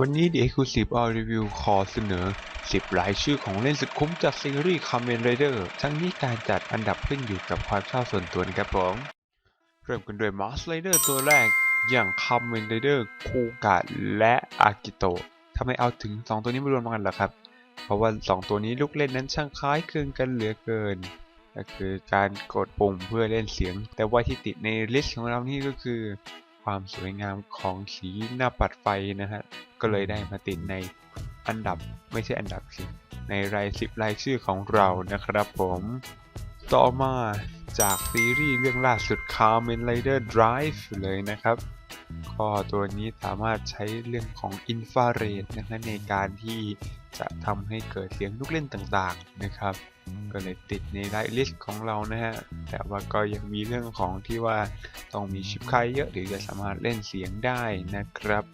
วันนี้ The Exclusive All Review ขอเสนอ 10 รายชื่อของเล่นสุดคุ้มจากซีรีส์ Kamen Rider ทั้งนี้การจัดอันดับขึ้นอยู่กับความชอบส่วนตัวนะครับผม เริ่มกันด้วย Mars Rider ตัวแรกอย่าง Kamen Rider คูกะและอากิโตะทำไมเอาถึง 2 ตัวนี้มารวมกันล่ะครับ เพราะว่า 2 ตัวนี้ลูกเล่นนั้นช่างคล้ายคลึงกันเหลือเกิน ก็คือการกดปุ่มเพื่อเล่นเสียง แต่ว่าที่ติดในลิสต์ของเรานี่ก็คือ ความสวยงามของสีหน้าปัดไฟนะฮะ ก็เลยได้มาติดในอันดับไม่ใช่อันดับสิ ในรายสิบรายชื่อของเรานะครับผม ต่อมาจากซีรีส์เรื่องล่าสุด Kamen Rider Drive เลยนะครับก็ตัวนี้สามารถใช้เรื่องของอินฟราเรดนะฮะในการที่ จะทำให้เกิดเสียงลูกเล่นต่างๆนะครับ ก็เลยติดในไลท์ลิสต์ของเรานะฮะ แต่ว่าก็ยังมีเรื่องของที่ว่าต้องมีชิปค่ายเยอะถึงจะสามารถเล่นเสียงได้นะครับ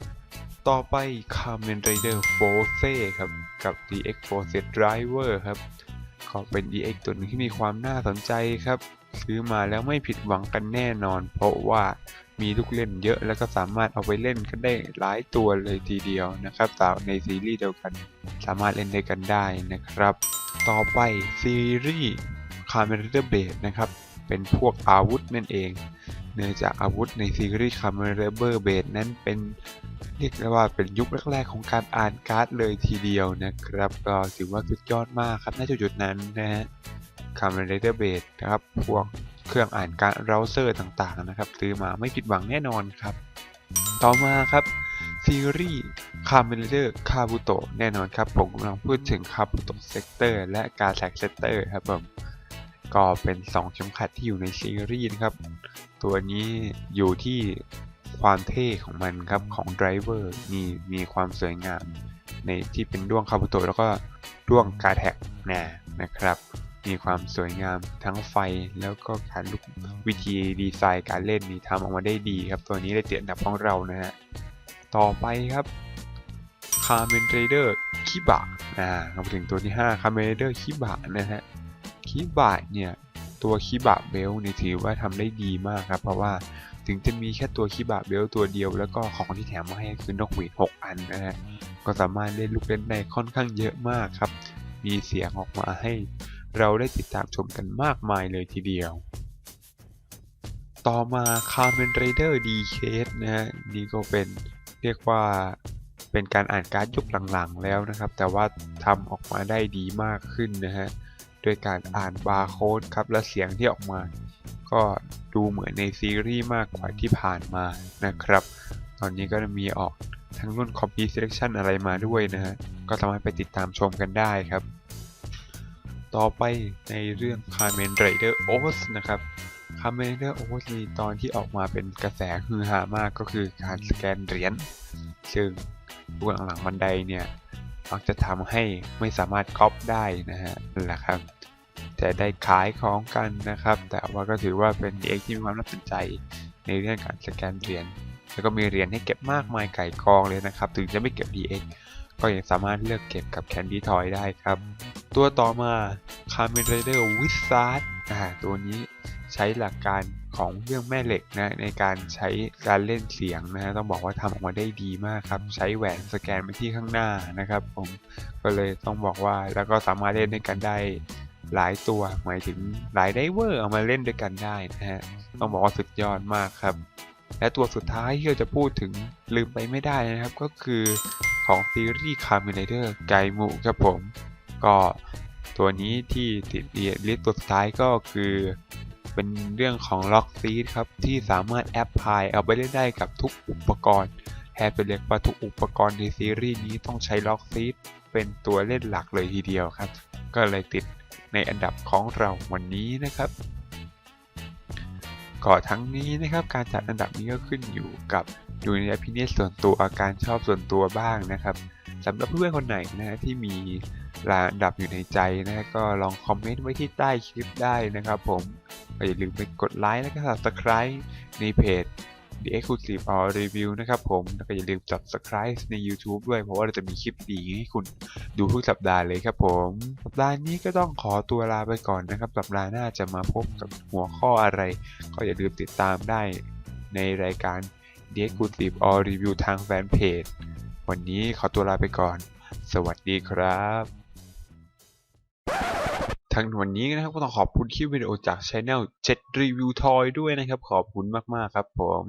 ต่อไป Kamen Rider Force ครับ กับ DX Force Driver ครับก็เป็น DX ตัวหนึงที่มีความน่าสนใจครับ ซื้อมาแล้วไม่ผิดหวังกันแน่นอน เพราะว่า มีลูกเล่นเยอะแล้วก็สามารถเอาไปเล่นกันได้หลายตัวเลยทีเดียวนะครับสาวในซีรีส์เดียวกัน สามารถเล่นได้กันได้นะครับ ต่อไปซีรีส์ Kamen Rider Blade นะครับเป็นพวกอาวุธนั่นเองเนื่องจากอาวุธในซีรีส์ Kamen Rider Blade นั้นเป็นเรียกได้ว่าเป็นยุคแรกๆของการอ่านการ์ดเลยทีเดียวนะครับก็ถือว่าสุดยอดมากครับณจุดๆนั้นนะฮะ Kamen Rider Blade นะครับพวก เครื่องอ่านการ์ดเราเซอร์ต่างๆนะครับ ซื้อมาไม่ผิดหวังแน่นอนครับ ต่อมาครับซีรีส์ Kamen Rider Kabuto แน่นอนครับ ผมกำลังพูดถึง Kabuto Sector และ g a z a k Sector ครับผมก็เป็น2เข็มขัดที่อยู่ในซีรีส์นะครับ ตัวนี้อยู่ที่ความเท่ของมันครับของไดรเวอร์นี่มีความสวยงามในที่เป็นด้วงคาบุโตแล้วก็ด้วงกาแท็กนะนะครับ มีความสวยงามทั้งไฟแล้วก็การลุกวิธีดีไซน์การเล่นนี่ทำออกมาได้ดีครับ ตัวนี้เลยติดอันดับของเรานะฮะต่อไปครับ Kamen Rider คิบะนะเรามาถึงตัวที่5 Kamen Rider คิบะนะฮะคิบะเนี่ยตัวคิบะเบลนี่ถือว่าทำได้ดีมากครับ เพราะว่าถึงจะมีแค่ตัวคิบะเบลตัวเดียว แล้วก็ของที่แถมมาให้คือนกหวีด6อันนะฮะก็สามารถเล่นลูกเล่นได้ค่อนข้างเยอะมากครับ มีเสียงออกมาให้ เราได้ติดตามชมกันมากมายเลยทีเดียว ต่อมา Kamen Rider d c a s e นะฮะนี่ก็เป็นเรียกว่าเป็นการอ่านการ์ดยุคหลังๆแล้วนะครับ แต่ว่าทำออกมาได้ดีมากขึ้นนะฮะโดยการอ่านบาร์โค้ดครับและเสียงที่ออกมา ก็ดูเหมือนในซีรีส์มากกว่าที่ผ่านมานะครับ ตอนนี้ก็จะมีออกทั้งรุ่น Complete Selection อะไรมาด้วยนะฮะ ก็สามารถไปติดตามชมกันได้ครับ ต่อไปในเรื่อง Kamen Rider Oz นะครับ Kamen Rider Oz นี่ตอนที่ออกมาเป็นกระแสฮือฮามากก็คือการสแกนเหรียญซึ่งพวกหลังๆบันไดเนี่ยมักจะทำให้ไม่สามารถก๊อปได้นะฮะนั่นแหละครับแต่ได้ขายของกันนะครับ แต่ว่าก็ถือว่าเป็น DX ที่มีความน่าสนใจในเรื่องการสแกนเหรียญแล้วก็มีเหรียญให้เก็บมากมายไก่กองเลยนะครับ ถึงจะไม่เก็บ DX ก็ยังสามารถเลือกเก็บกับ Candy Toy ได้ครับ ตัวต่อมา Kamen Rider Wizard อ่าตัวนี้ใช้หลักการของเรื่องแม่เหล็กนะในการใช้การเล่นเสียงนะฮะต้องบอกว่าทำออกมาได้ดีมากครับ ใช้แหวนสแกนไปที่ข้างหน้านะครับ ผมก็เลยต้องบอกว่าแล้วก็สามารถเล่นด้วยกันได้หลายตัวหมายถึงหลายไดเวอร์เอามาเล่นด้วยกันได้นะฮะต้องบอกว่าสุดยอดมากครับ และตัวสุดท้ายที่เราจะพูดถึงลืมไปไม่ได้นะครับ ก็คือ ของซีรีส์ Kamen Rider ไกมุครับผม ก็ตัวนี้ที่ติดเรียลิสต์ตัวสุดท้ายก็คือ เป็นเรื่องของล็อกซีดครับ ที่สามารถแอปพลายเอาไปเล่นได้กับทุกอุปกรณ์แทบจะเรียกว่าทุกอุปกรณ์ในซีรีส์นี้ต้องใช้ล็อกซีดเป็นตัวเล่นหลักเลยทีเดียวครับ ก็เลยติดในอันดับของเราวันนี้นะครับ ก่อทั้งนี้นะครับการจัดอันดับนี้ก็ขึ้นอยู่กับอยู่ในพินิจส่วนตัวอาการชอบส่วนตัวบ้างนะครับสำหรับเพื่อนคนไหนนะที่มีรายอันดับอยู่ในใจนะก็ลองคอมเมนต์ไว้ที่ใต้คลิปได้นะครับผมอย่าลืมไปกดไลค์และก็ subscribe ในเพจ The Exclusive All Review นะครับผม แล้วก็อย่าลืม subscribe ใน YouTube ด้วย เพราะว่าเราจะมีคลิปดีให้คุณดูทุกสัปดาห์เลยครับผม สัปดาห์นี้ก็ต้องขอตัวลาไปก่อนนะครับ สัปดาห์หน้าจะมาพบกับหัวข้ออะไร ก็อย่าลืมติดตามได้ในรายการ The Exclusive All Review ทางแฟนเพจ วันนี้ขอตัวลาไปก่อน สวัสดีครับ ทั้งวันนี้นะครับก็ต้องขอบคุณคลิปวิดีโอจากช anel 7 Review Toy ด้วยนะครับ ขอบคุณมาก ๆ ครับผม